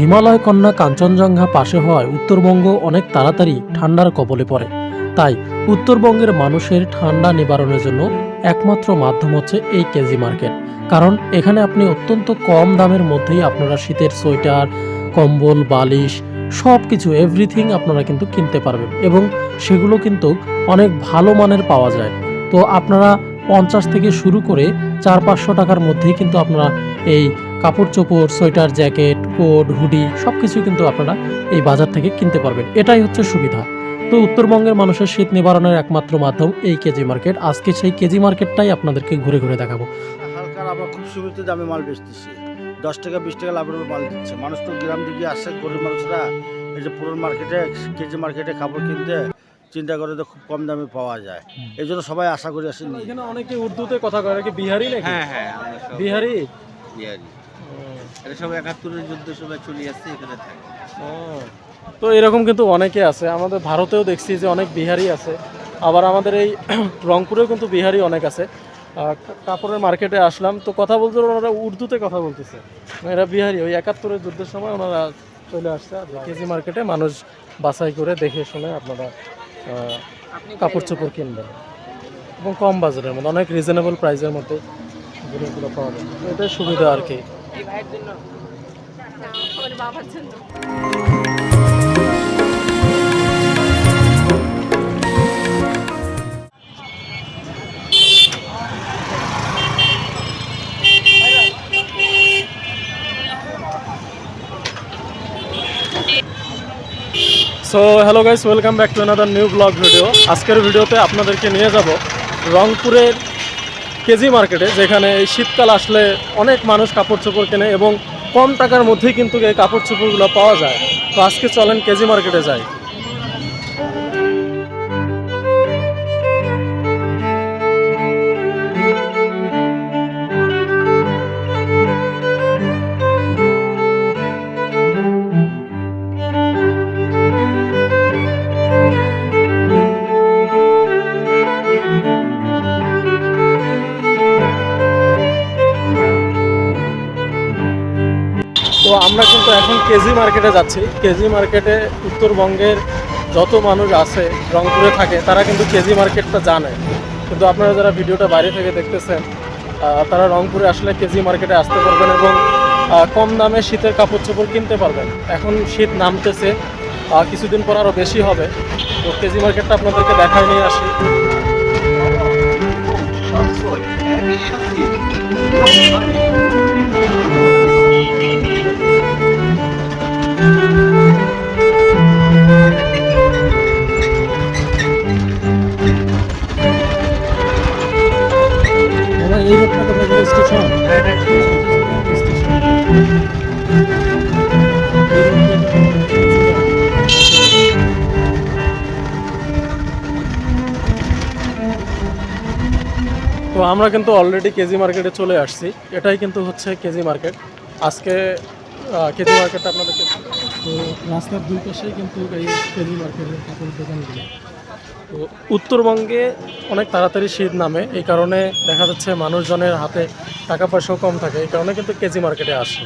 হিমালয় কন্যা কাঞ্চনজঙ্ঘা পাশে হওয়ায় উত্তরবঙ্গ অনেক তাড়াতাড়ি ঠান্ডার কবলে পড়ে। তাই উত্তরবঙ্গের মানুষের ঠান্ডা নিবারণের জন্য একমাত্র মাধ্যম হচ্ছে এই কেজি মার্কেট। কারণ এখানে আপনি অত্যন্ত কম দামের মধ্যেই আপনারা শীতের সোয়েটার, কম্বল, বালিশ সব কিছু এভরিথিং আপনারা কিন্তু কিনতে পারবেন এবং সেগুলো কিন্তু অনেক ভালো মানের পাওয়া যায়। তো আপনারা পঞ্চাশ থেকে শুরু করে চার পাঁচশো টাকার মধ্যেই কিন্তু আপনারা এই কাপড় চোপড় সোয়েটার জ্যাকেট কোট হুডি সব কিছু কিন্তু আপনারা এই বাজার থেকে কিনতে পারবেন। এটাই হচ্ছে সুবিধা। তো উত্তরবঙ্গের মানুষের শীত নিবারণের একমাত্র মাধ্যম এই কেজি মার্কেট আজকে সেই কেজি মার্কেটটাই আপনাদেরকে ঘুরে ঘুরে দেখাবো। হালকার আমরা খুব সীমিত দামে মাল বেচতেছি। দশ টাকা বিশ টাকা লাভের মাল দিচ্ছে। মানুষ তো গ্রাম দিকে আসে গরিব মানুষরা এই যে পুরন মার্কেটে কেজি মার্কেটে কাপড় কিনতে চিন্তা করে তো খুব কম দামে পাওয়া যায়। এই জন্য সবাই আশা করি আসেনি। এখানে অনেকে উর্দুতে কথা কয় কি বিহারি নাকি? হ্যাঁ হ্যাঁ বিহারি? বিহারি। এটা সব একাত্তরের যুদ্ধ সময় চলে আসছে এখানে থাকে। তো এরকম কিন্তু অনেকে আছে। আমাদের ভারতেও দেখছি যে অনেক বিহারি আছে। আবার আমাদের এই রংপুরেও কিন্তু বিহারি অনেক আছে। কাপড়ের মার্কেটে আসলাম। তো কথা বলতে ওনারা উর্দুতে কথা বলতেছে। এরা বিহারি। ওই একাত্তরের যুদ্ধের সময় ওনারা চলে আসছে। আর কেজি মার্কেটে মানুষ বাছাই করে দেখে শুনে আপনারা কাপড় চোপড় কিনবেন। এবং কম বাজারের মধ্যে অনেক রিজনেবল প্রাইসের মধ্যে জিনিসগুলো পাওয়া যায়। এটাই সুবিধা আর কি। আমার বাবার জন্য। So hello guys welcome back to another new vlog video আজকের ভিডিওতে আপনাদেরকে নিয়ে যাব রংপুরের কেজি মার্কেটে, যেখানে এই শীতকাল আসলে অনেক মানুষ কাপড় চোপড় কেনে এবং কম টাকার মধ্যেই কিন্তু এই কাপড় চোপড়গুলো পাওয়া যায়। তো আজকে চলেন কেজি মার্কেটে যাই। কেজি মার্কেটে যাচ্ছি। কেজি মার্কেটে উত্তরবঙ্গের যত মানুষ আছে, রংপুরে থাকে, তারা কিন্তু কেজি মার্কেটটা জানে। কিন্তু আপনারা যারা ভিডিওটা বাইরে থেকে দেখতেছেন তারা রংপুরে আসলে কেজি মার্কেটে আসতে পারবেন এবং কম দামে শীতের কাপড় চোপড় কিনতে পারবেন। এখন শীত নামতেছে কিছুদিন পর আরও বেশি হবে। তো কেজি মার্কেটটা আপনাদেরকে দেখায় নিয়ে আসি। এই স্টেশন। তো আমরা কিন্তু অলরেডি কেজি মার্কেটে চলে আসছি। এটাই কিন্তু হচ্ছে কেজি মার্কেট আজকে কেজি মার্কেটটা আপনাদেরকে তো রাস্তার দুই পাশেই কিন্তু এই কেজি মার্কেটের কাপড়ের দোকানগুলো। তো উত্তরবঙ্গে অনেক তাড়াতাড়ি শীত নামে এই কারণে দেখা যাচ্ছে মানুষজনের হাতে টাকা পয়সাও কম থাকে এই কারণে কিন্তু কেজি মার্কেটে আসে।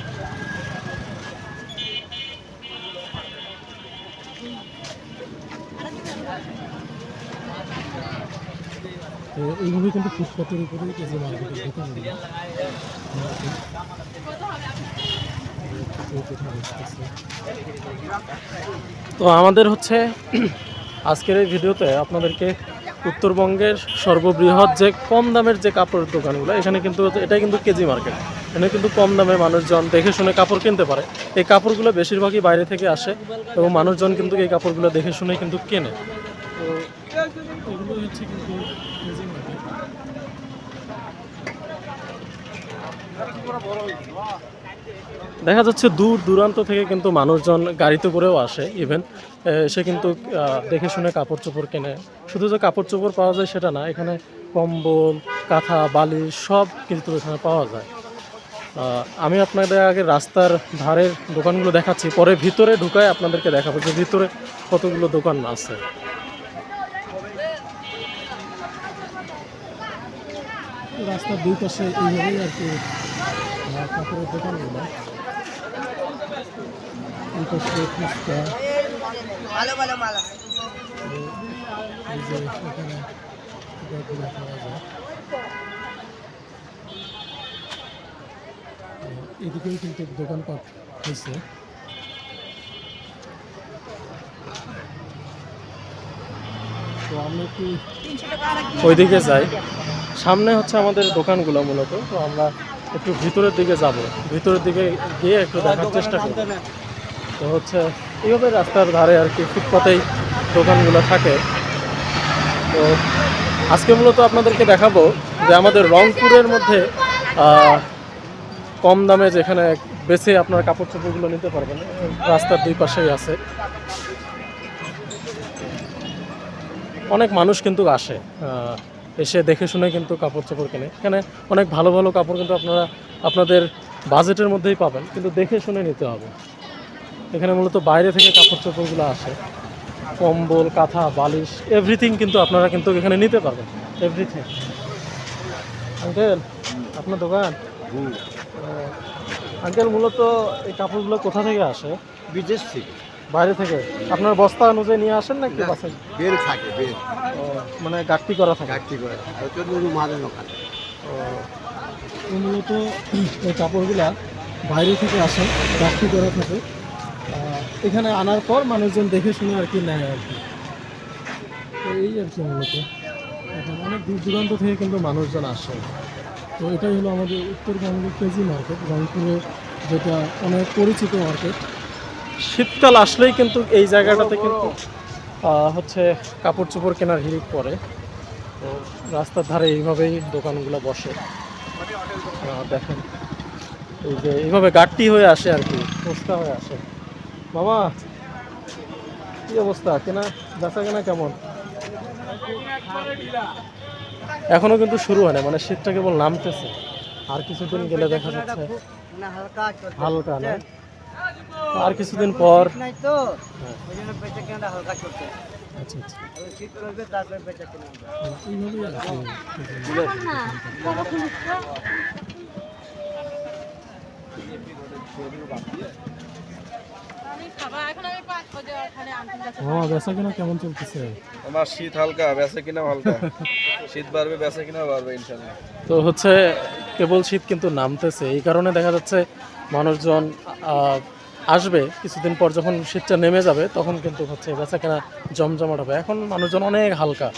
তো এইভাবে কিন্তু ফুটপাতের উপরেই কেজি মার্কেটের তো আমাদের হচ্ছে আজকের এই ভিডিওতে আপনাদেরকে উত্তরবঙ্গের সর্ববৃহৎ যে কম দামের যে কাপড়ের দোকানগুলো, এখানে কিন্তু এটাই কিন্তু কেজি মার্কেট। এখানে কিন্তু কম দামে মানুষজন দেখে শুনে কাপড় কিনতে পারে। এই কাপড়গুলো বেশিরভাগই বাইরে থেকে আসে এবং মানুষজন কিন্তু এই কাপড়গুলো দেখে শুনে কিন্তু কেনে। দেখা যাচ্ছে দূর দূরান্ত থেকে কিন্তু মানুষজন গাড়িতে করেও আসে ইভেন সে কিন্তু দেখে শুনে কাপড় চোপড় কেনে। শুধু যে কাপড় চোপড় পাওয়া যায় সেটা না, এখানে কম্বল, কাঁথা বালিশ সব কিন্তু এখানে পাওয়া যায়। আমি আপনাদের আগে রাস্তার ধারের দোকানগুলো দেখাচ্ছি, পরে ভিতরে ঢুকায় আপনাদেরকে দেখাবো যে ভিতরে কতগুলো দোকান আছে। রাস্তার দুই পাশে এইভাবেই আর কি কাপড়ের দোকানগুলো ভালো ভালো মাল আছে। এদিকেও কিন্তু দোকানপাট হয়েছে। তো আমরা একটু ওইদিকে যাই। সামনে হচ্ছে আমাদের দোকানগুলো মূলত। তো আমরা একটু ভিতরের দিকে যাব। ভিতরের দিকে গিয়ে একটু দেখার চেষ্টা করব। তো হচ্ছে এইভাবে রাস্তার ধারে আর কি ফুটপাতেই দোকানগুলো থাকে। তো আজকে মূলত আপনাদেরকে দেখাবো যে আমাদের রংপুরের মধ্যে কম দামে যেখানে বেছে আপনার কাপড় চোপড়গুলো নিতে পারবেন, রাস্তার দুই পাশেই আছে। অনেক মানুষ কিন্তু আসে এসে দেখে শুনে কিন্তু কাপড় চোপড় কেনে। এখানে অনেক ভালো ভালো কাপড় কিন্তু আপনারা, আপনাদের বাজেটের মধ্যেই পাবেন, কিন্তু দেখে শুনে নিতে হবে। এখানে মূলত বাইরে থেকে কাপড় চোপড়গুলো আসে। কম্বল কাঁথা বালিশ এভরিথিং কিন্তু আপনারা কিন্তু এখানে নিতে পারবেন। এভরিথিং আঙ্কেল আপনার দোকান? আঙ্কেল মূলত এই কাপড়গুলো কোথা থেকে আসে? বিদেশ থেকে। বাইরে থেকে? আপনার বস্তা অনুযায়ী নিয়ে আসেন নাকি বাসে বেল থাকে বেল মানে গাঠটি করা থাকে? কাটতি করে মাঝে মূলত এই কাপড়গুলা বাইরে থেকে আসে গাঠটি করা থাকে। এখানে আনার পর মানুষজন দেখে শুনে আর কি নেয় আর কি। তো এই আর কি মূলত। এখন অনেক দূর দূরান্ত থেকে কিন্তু মানুষজন আসে। তো এটাই হলো আমাদের উত্তরবঙ্গের কেজি মার্কেট। রংপুরে যেটা অনেক পরিচিত মার্কেট। শীতকাল আসলেই কিন্তু এই জায়গাটাতে কিন্তু হচ্ছে কাপড় চোপড় কেনার হিড়িক পরে তো রাস্তার ধারে এইভাবেই দোকানগুলো বসে। দেখেন। এই যে এইভাবে গাট্টি হয়ে আসে আর কি বস্তা হয়ে আসে। মামা কি অবস্থা? কেনা, বেচা কেনা কেমন? এখনও কিন্তু শুরু হয় না মানে শীতটা কেবল নামতেছে। আর কিছুদিন গেলে দেখা যাচ্ছে। হালকা, না? আর কিছুদিন পর চলছে আচ্ছা। আবার শীত করবে তারপরে বেচা কেনা হবে। এইভাবেই আর কি মামা বেচা কেনা কেমন চলতেছে? আমার শীত হালকা বেচা কিনা হালকা। শীত বাড়বে বেচা কিনা বাড়বে ইনশাল্লাহ তো হচ্ছে কেবল শীত কিন্তু নামতেছে। এই কারণে দেখা যাচ্ছে মানুষজন আহ, আসবে কিছুদিন পর যখন শীতটা নেমে যাবে তখন কিন্তু হচ্ছে বেচা কেনা জমজমাট হবে। এখন মানুষজন অনেক হালকা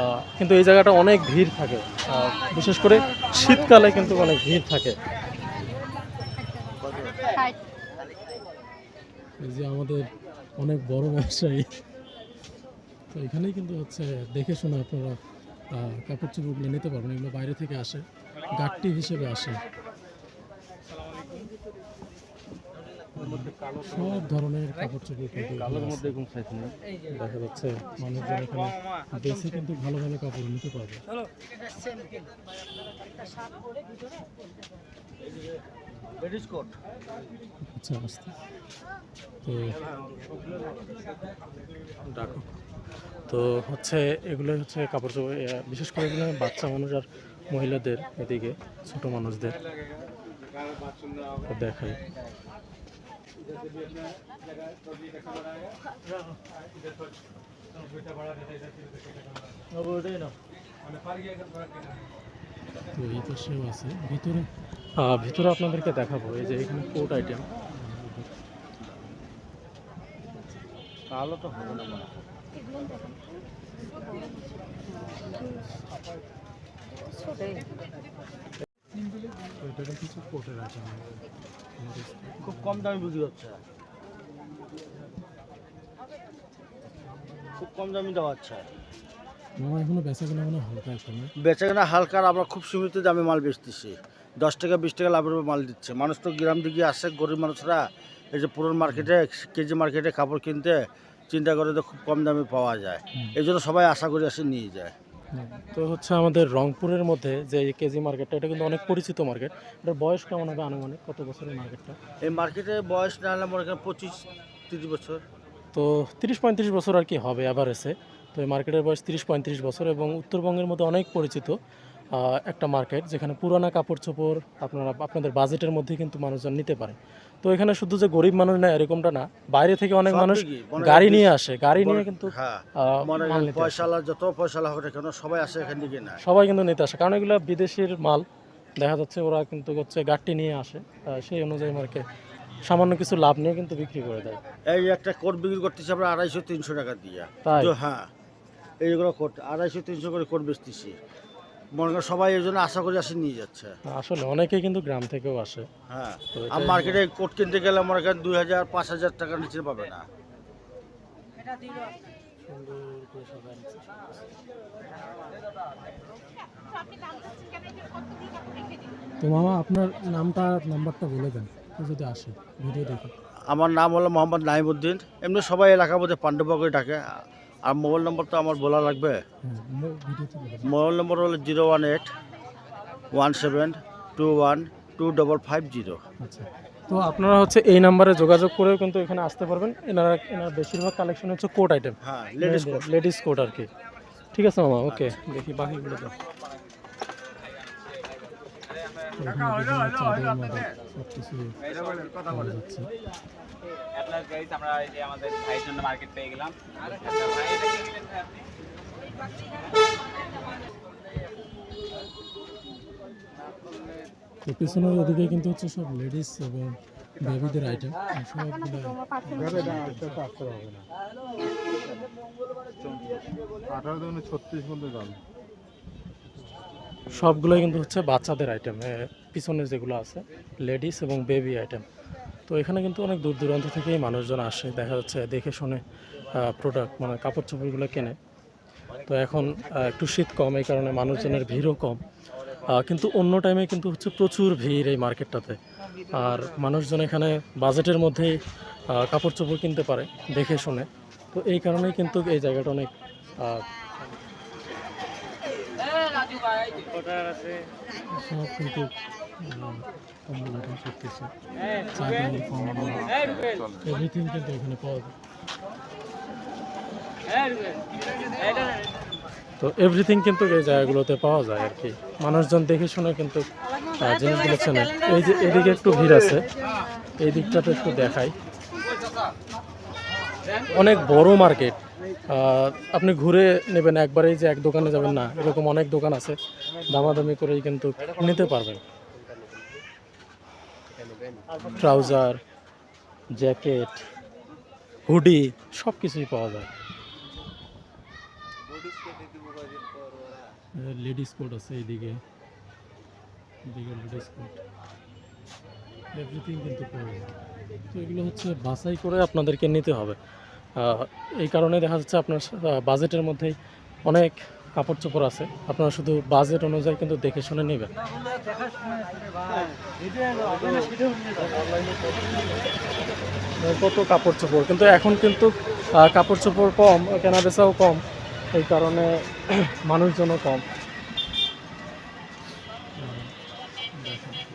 আহ, কিন্তু এই জায়গাটা অনেক ভিড় থাকে। আহ, বিশেষ করে শীতকালে কিন্তু অনেক ভিড় থাকে। এই যে আমাদের অনেক বড় ব্যবসায়ী। তো এখানেই কিন্তু হচ্ছে দেখে শুনে আপনারা কাপড় চোপড়গুলো নিতে পারবেন এগুলো বাইরে থেকে আসে গাট্টি হিসেবে আসে। সব ধরনের কাপড় চোপড় কিন্তু দেখা যাচ্ছে মানুষজন এখানে বেশি কিন্তু ভালো ভালো কাপড় নিতে পারবে। আচ্ছা তো ডাকো। তো হচ্ছে এগুলো হচ্ছে কাপড় চোপড় বিশেষ করে এগুলো বাচ্চা মানুষ আর মহিলাদের এদিকে ছোট মানুষদের। তো দেখাই। তো এই পাশেও আছে। ভিতরে ভিতরে আপনাদেরকে দেখাবো এই যে এখানে কোট আইটেম তাহলে তো হবে না কিছু কোটের খুব কম দামে বিক্রি হচ্ছে। খুব কম দামে দেওয়া হচ্ছে। মামা এখনও বেচা কেনা মনে হালকা বেচা কেনা হালকা আমরা খুব সীমিত দামে মাল বেচতেছি। দশ টাকা বিশ টাকা লাভের মাল দিচ্ছে। মানুষ তো গ্রাম দিকে আসে গরিব মানুষরা এই যে পুরনো মার্কেটে কেজি মার্কেটে কাপড় কিনতে চিন্তা করে তো খুব কম দামে পাওয়া যায়। এই জন্য সবাই আশা করে আসে নিয়ে যায়। তো হচ্ছে আমাদের রংপুরের মধ্যে যে কেজি মার্কেটটা এটা কিন্তু অনেক পরিচিত মার্কেট। এটার বয়স কেমন হবে আনুমানিক? কত বছরের মার্কেটটা? এই মার্কেটে বয়স না হলে মনে করেন পঁচিশ তিরিশ বছর। তো তিরিশ পঁয়ত্রিশ বছর আর কি হবে অ্যাভারেজে তো এই মার্কেটের বয়স তিরিশ পঁয়ত্রিশ বছর এবং উত্তরবঙ্গের মধ্যে অনেক পরিচিত। একটা মার্কেট যেখানে পুরানা কাপড় চোপড় আপনারা আপনাদের বাজেটের মধ্যে কিন্তু মানুষজন নিতে পারে। তো এখানে শুধু যে গরিব মানুষ না এরকমটা না বাইরে থেকে অনেক মানুষ গাড়ি নিয়ে আসে। গাড়ি নিয়ে কিন্তু হ্যাঁ। পয়সালা যত পয়সালা হোক না কেন সবাই আসে এখান থেকে না সবাই কিন্তু নিতে আসে। কারণ এগুলো বিদেশের মাল দেখা যাচ্ছে ওরা কিন্তু হচ্ছে গাড়ি নিয়ে আসে সেই অনুযায়ী মার্কে সামান্য কিছু লাভ নিয়ে কিন্তু বিক্রি করে দেয়। এই একটা কোট বিক্রি করতেছি আমরা আড়াইশো তিনশো টাকা দিয়ে? হ্যাঁ এইগুলো কোট আড়াইশো তিনশো করে কোট বেচতেছি। মনে সবাই এই জন্য আশা করে আসে নিয়ে যাচ্ছে। আসলে অনেকেই কিন্তু গ্রাম থেকেও আসে। হ্যাঁ আর মার্কেটে কোট কিনতে গেলে মনে করেন দুই হাজার পাঁচ হাজার টাকার নিচে পাবে না। তো মামা আপনার নামটা নাম্বারটা বলে দেন যদি আসে ভিডিও দেখে। আমার নাম হলো মোহাম্মদ নাইমুদ্দিন। এমনি সবাই এলাকার মধ্যে পাণ্ডবাগরে ডাকে। আর মোবাইল নম্বর তো আমার বলা লাগবে। মোবাইল নম্বর হলো zero one eight one seven two one two double five zero. আচ্ছা। তো আপনারা হচ্ছে এই নাম্বারে যোগাযোগ করেও কিন্তু এখানে আসতে পারবেন। এনারা এনার বেশিরভাগ কালেকশন হচ্ছে কোট আইটেম হ্যাঁ লেডিস কোট লেডিস কোট আর কি। ঠিক আছে মামা ওকে দেখি বাকিগুলো আমরা এই যে আমাদের ভাইয়ের জন্য মার্কেট পেয়ে গেলাম। তো পিছনের ওদিকে কিন্তু হচ্ছে সব লেডিস এবং বেবিদের আইটেম সবগুলো আঠারো ছত্রিশ পর্যন্ত দাম। সবগুলোই কিন্তু হচ্ছে বাচ্চাদের আইটেম পিছনে যেগুলো আছে লেডিস এবং বেবি আইটেম তো এখানে কিন্তু অনেক দূর দূরান্ত থেকেই মানুষজন আসে, দেখা যাচ্ছে, দেখে শুনে প্রোডাক্ট মানে কাপড় চোপড়গুলো কেনে। তো এখন একটু শীত কম, এই কারণে মানুষজনের ভিড়ও কম। কিন্তু অন্য টাইমে কিন্তু হচ্ছে প্রচুর ভিড় এই মার্কেটটাতে আর মানুষজন এখানে বাজেটের মধ্যেই কাপড় চোপড় কিনতে পারে, দেখে শুনে। তো এই কারণেই কিন্তু এই জায়গাটা অনেক তো এভরিথিং কিন্তু এই জায়গাগুলোতে পাওয়া যায় আর কি। মানুষজন দেখে শুনে কিন্তু জিনিসগুলো চেনে। এই যে এদিকে একটু ভিড় আছে, এই দিকটাতে একটু দেখাই। অনেক বড় মার্কেট। আপনি ঘুরে নেবেন একবারেই যে এক দোকানে যাবেন না, এরকম অনেক দোকান আছে, দামাদামি করেই কিন্তু নিতে পারবেন। ট্রাউজার, জ্যাকেট, হুডি সব কিছুই পাওয়া যায়। লেডিস কোট আছে এইদিকে। এদিকে লেডিস কোট। এভরিথিং কিন্তু তো এগুলো হচ্ছে বাছাই করে আপনাদেরকে নিতে হবে। এই কারণে দেখা যাচ্ছে আপনার বাজেটের মধ্যেই অনেক কাপড় চোপড় আছে। আপনারা শুধু বাজেট অনুযায়ী কিন্তু দেখে শুনে নেবেন। কত কাপড় চোপড় কিন্তু এখন কিন্তু কাপড় চোপড় কম কেনা বেচাও কম। এই কারণে মানুষজনও কম।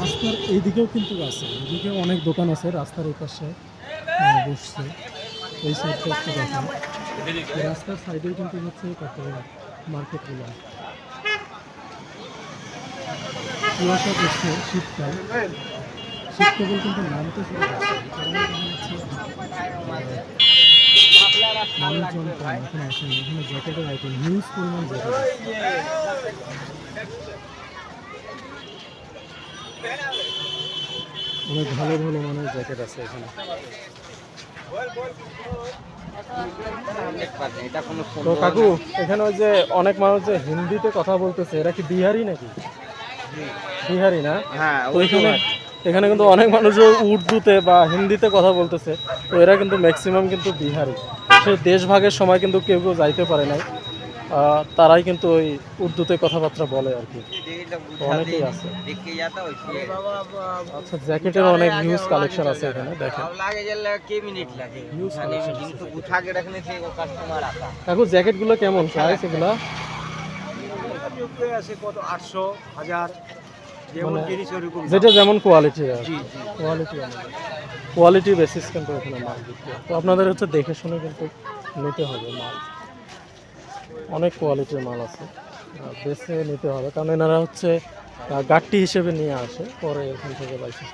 রাস্তার এইদিকেও কিন্তু আছে এদিকেও অনেক দোকান আছে, রাস্তার এই পাশে বসছে। এই সাইডটা রাস্তার সাইডেও কিন্তু হচ্ছে কত মার্কেটগুলো। কুয়াশা পড়ছে শীতকাল। শীতকাল কিন্তু মানুষজন কম এখন আসেনি এখানে হিউজ পরিমাণ জ্যাকেট অনেক ভালো ভালো মানের জ্যাকেট আছে এখানে। তো কাকু এখানে ওই যে অনেক মানুষ যে হিন্দিতে কথা বলতেছে এরা কি বিহারি নাকি? বিহারি না? হ্যাঁ তো এখানে কিন্তু অনেক মানুষ উর্দুতে বা হিন্দিতে কথা বলতেছে। তো এরা কিন্তু ম্যাক্সিমাম কিন্তু বিহারি। আসলে দেশভাগের সময় কিন্তু কেউ কেউ যাইতে পারে নাই। তারাই কিন্তু ওই উর্দুতে কথাবার্তা বলে আর কি। অনেকেই আছে। আচ্ছা জ্যাকেটের অনেক হিউজ কালেকশন আছে এখানে, দেখেন। কাকু জ্যাকেটগুলো কেমন? প্রাইস এগুলা? কত? আটশো, হাজার। যেটা যেমন কোয়ালিটি আর জি জি। কোয়ালিটি কোয়ালিটি বেসিস কিন্তু এখানে মাল বিক্রি তো আপনাদের হচ্ছে দেখে শুনে কিন্তু নিতে হবে মাল। অনেক কোয়ালিটির মাল আছে। বেছে নিতে হবে। কারণ এনারা হচ্ছে গাট্টি হিসেবে নিয়ে আসে। পরে এখান থেকে লাইসেন্স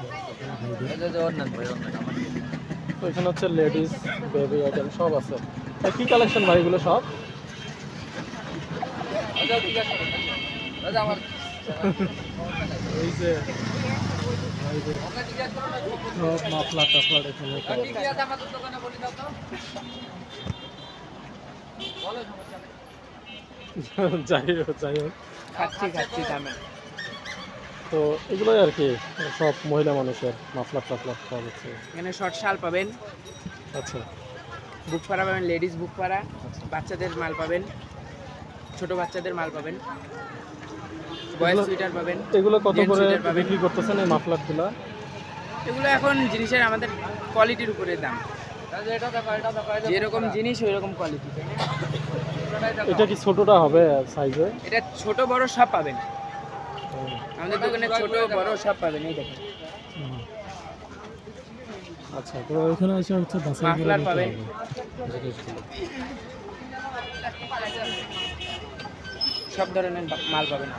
তো এখানে হচ্ছে লেডিস বেবি আইটেম সব আছে। কি কালেকশন ভাই এগুলো সব? এই যে মাফলার টাফলার এখানে যাই হোক যাই হোক তো এগুলোই আর কি সব মহিলা মানুষের মাফলার টাফলার পাওয়া যাচ্ছে এখানে শর্ট শাল পাবেন আচ্ছা বুক পাড়া পাবেন লেডিস বুক পাড়া বাচ্চাদের মাল পাবেন ছোট বাচ্চাদের মাল পাবেন এগুলো- পাবেন এগুলো কত করে। বিক্রি করতেছেন এই মাফলারগুলো? এগুলো এখন জিনিসের আমাদের কোয়ালিটির উপরে দাম। যেরকম জিনিস ওই রকম কোয়ালিটি এটা কি ছোটটা হবে সাইজে এটা ছোট বড় সব পাবেন। আমাদের দোকানে ছোট বড় সব পাবেন এই দেখেন। আচ্ছা তো এসে হচ্ছে মাফলার পাবেন। সব ধরনের মাল পাবেন।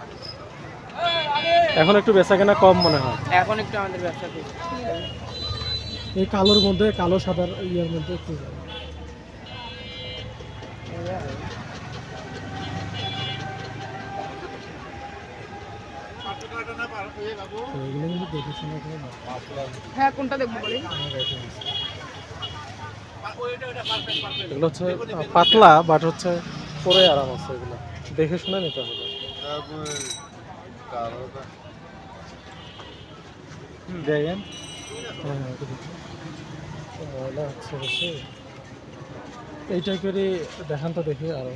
এখন একটু বেচা কেনা কম মনে হয়। এখন একটু আমাদের ব্যবসা এই কালোর মধ্যে কালো সাদার ইয়ের মধ্যে একটু। হ্যাঁ কোনটা দেখব বলি এগুলো হচ্ছে পাতলা বাট হচ্ছে পরে আরাম আছে এগুলো। দেখে শুনে নিতে হবে। দেখেন হচ্ছে বেশি এই টাইপেরই দেখান তো দেখি আরও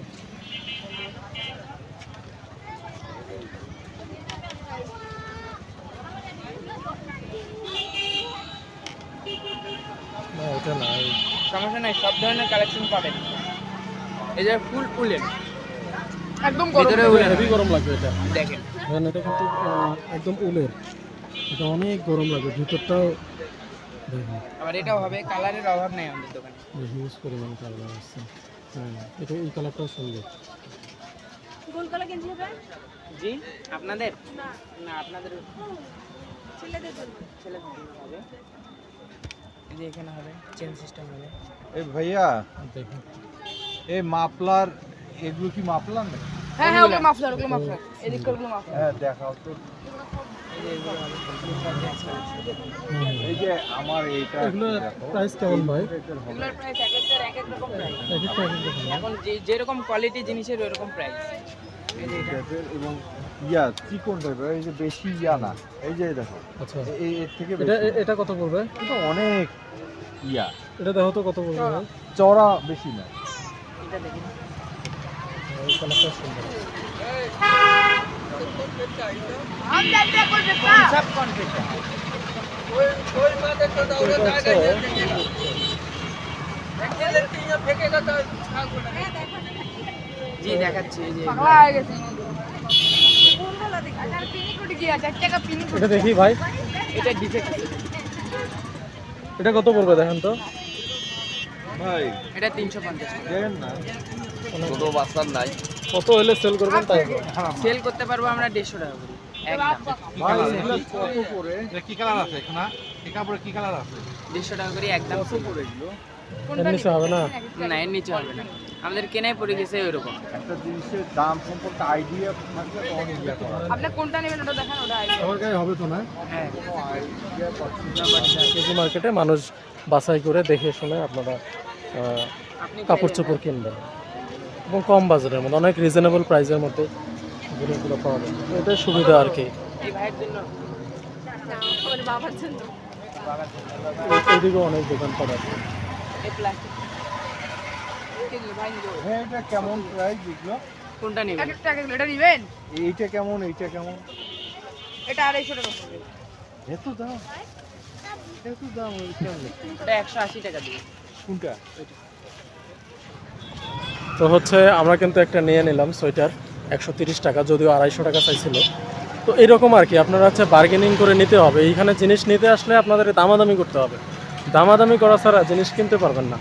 না এটা নাই সমস্যা নাই সব ধরনের কালেকশন পাবেন এই যে ফুল ফুলের একদম হেভি গরম লাগবে এটা দেখেন কারণ এটা কিন্তু একদম উলের। এটা অনেক গরম লাগবে ভিতরটাও দেখুন। আবার এটাও হবে কালারের অভাব নাই আমাদের দোকানে। হিউজ পরিমাণ কালার আসছে। হ্যাঁ এটা এই কালারটাও সুন্দর। জি আপনাদের? না। আপনাদের ছেলেদের হবে। এই যে এখানে হবে চেন সিস্টেম হবে। এই ভাইয়া দেখুন। এই মাপলার এগুলো কি মাপলার না হ্যাঁ হ্যাঁ ওগুলো মাফলার ওগুলো মাফলার এদিক করে ওগুলো মাফলার হ্যাঁ দেখাও তো। এই যে এগুলো হবে আমার এইটা এগুলো প্রাইস কেমন ভাই? এগুলোর প্রাইস এক একটার এক এক রকম প্রাইস এক একটা এক এক রকম। এখন যে যেরকম কোয়ালিটি জিনিসের প্রাইস এটা এবং ইয়া চিকন টাইপের এই যে বেশি ইয়া না। এই যে দেখো আচ্ছা। এই এর থেকে এটা এটা কত পড়বে? কিন্তু অনেক ইয়া। এটা দেখো তো কত পড়বে? চড়া বেশি না। এটা দেখি। এই কালারটা সুন্দর সব কনফিট এটা হচ্ছে জি দেখাচ্ছি এই যে এটা দেখি ভাই। এটা ডিফেক্ট এটা কত পড়বে দেখেন তো? ভাই। এটা তিনশো পঞ্চাশ। দেখেন না। ছোট বাচ্চার নাই। কত হলে সেল করবেন তাই সেল করতে পারব আমরা দেড়শো টাকা করে। একদম। ভাই এগুলো কত করে কি কালার আছে এখানে? কাপড়ে কি কালার আছে? দেড়শো টাকা করে একদম নিচে হবে না? না এর নিচে হবে না। আমাদের কেনাই পড়ে গেছে ওইরকম। একটা জিনিসের দাম সম্পর্কে আইডিয়া থাকলে তখন ইয়া করা আপনি কোনটা নেবেন ওটা দেখান ওটা আমার গায়ে হবে তো না? হ্যাঁ। কেজি মার্কেটে মানুষ বাছাই করে দেখে শুনে আপনারা কাপড় চোপড় কিনবেন। এবং কম বাজারের মধ্যে অনেক রিজনেবল প্রাইসের মধ্যে জিনিসগুলো পাওয়া যায়। এটাই সুবিধা আর কি। এই ভাইয়ের জন্য এই- এইদিকে অনেক দোকান পাওয়া আছে। হ্যাঁ এটা কেমন প্রাইস এগুলো? কোনটা নেবেন? এক টাকা কিলো এটা নিবেন? এইটা কেমন এইটা কেমন? এটা আড়াইশো টাকা এত দাম? এত দাম কেমন? এটা একশো আশি টাকা দিবে কোনটা? তো হচ্ছে আমরা কিন্তু একটা নিয়ে নিলাম সোয়েটার, একশো তিরিশ টাকা, যদিও আড়াইশো টাকা চাইছিল। তো এরকম আর কি, আপনারা হচ্ছে বার্গেনিং করে নিতে হবে। এইখানে জিনিস নিতে আসলে আপনাদের দামাদামি করতে হবে। দামাদামি করা ছাড়া জিনিস কিনতে পারবেন না।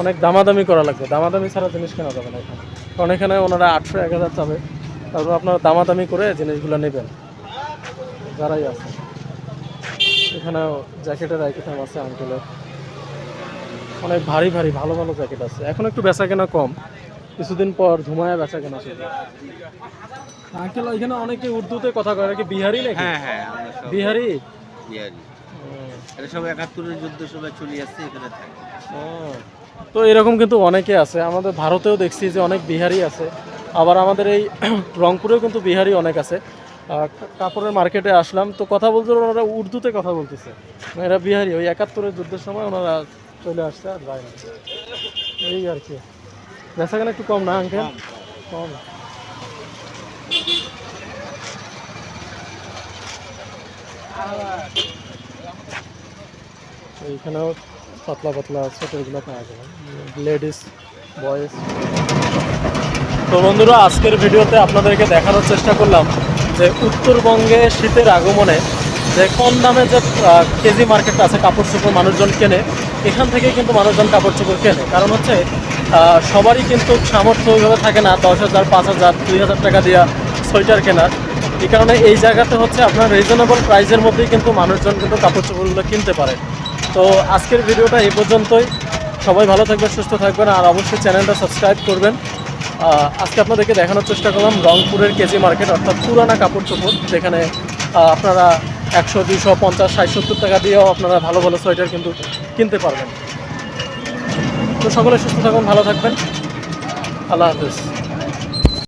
অনেক দামাদামি করা লাগবে। দামাদামি ছাড়া জিনিস কেনা যাবে না এখানে। কারণ এখানে ওনারা আটশো, এক হাজার চাবে। তারপর আপনারা দামাদামি করে জিনিসগুলো নেবেন। যারাই আছে। এখানেও জ্যাকেটের আইটেম আছে আঙ্কেলের অনেক ভারী ভারী ভালো ভালো জ্যাকেট আছে। এখন একটু বেচা কেনা কম। কিছুদিন পর ধুমায় বেচা কেনা শুরু আঙ্কেল এখানে অনেকে উর্দুতে কথা কয় নাকি বিহারি নাকি? হ্যাঁ হ্যাঁ বিহারি? বিহারি। এটা সব একাত্তরের যুদ্ধ সময় চলে আসছে এখানে থাকে। তো এরকম কিন্তু অনেকে আছে। আমাদের ভারতেও দেখছি যে অনেক বিহারি আছে। আবার আমাদের এই রংপুরেও কিন্তু বিহারি অনেক আছে। কাপড়ের মার্কেটে আসলাম। তো কথা বলতে ওনারা উর্দুতে কথা বলতেছে। এরা বিহারি। ওই একাত্তরের যুদ্ধের সময় ওনারা চলে আসছে আর যায় না। এই আর কি। বেচা কেনা একটু কম না আঙ্কেল কম। এইখানেও পাতলা পাতলা সোয়েটারগুলো পাওয়া যাবে লেডিস বয়েজ তো বন্ধুরা আজকের ভিডিওতে আপনাদেরকে দেখানোর চেষ্টা করলাম যে উত্তরবঙ্গে শীতের আগমনে যে কম দামে যে কেজি মার্কেট আছে কাপড় চোপড় মানুষজন কেনে এখান থেকে কিন্তু মানুষজন কাপড় চোপড় কেনে। কারণ হচ্ছে সবারই কিন্তু সামর্থ্য ওইভাবে থাকে না, দশ হাজার, পাঁচ হাজার, দুই হাজার টাকা দিয়া সোয়েটার কেনার। এই কারণে এই জায়গাতে হচ্ছে আপনার রিজনেবল প্রাইসের মধ্যেই কিন্তু মানুষজন কিন্তু কাপড় চোপড়গুলো কিনতে পারে। তো আজকের ভিডিওটা এই পর্যন্তই। সবাই ভালো থাকবেন, সুস্থ থাকবেন, আর অবশ্যই চ্যানেলটা সাবস্ক্রাইব করবেন। আজকে আপনাদেরকে দেখানোর চেষ্টা করলাম রংপুরের কেজি মার্কেট, অর্থাৎ পুরানা কাপড় চোপড়, যেখানে আপনারা একশো দুশো পঞ্চাশ, ষাট, সত্তর টাকা দিয়েও আপনারা ভালো ভালো সোয়েটার কিন্তু কিনতে পারবেন। তো সকলে সুস্থ থাকুন, ভালো থাকবেন। আল্লাহ হাফিজ।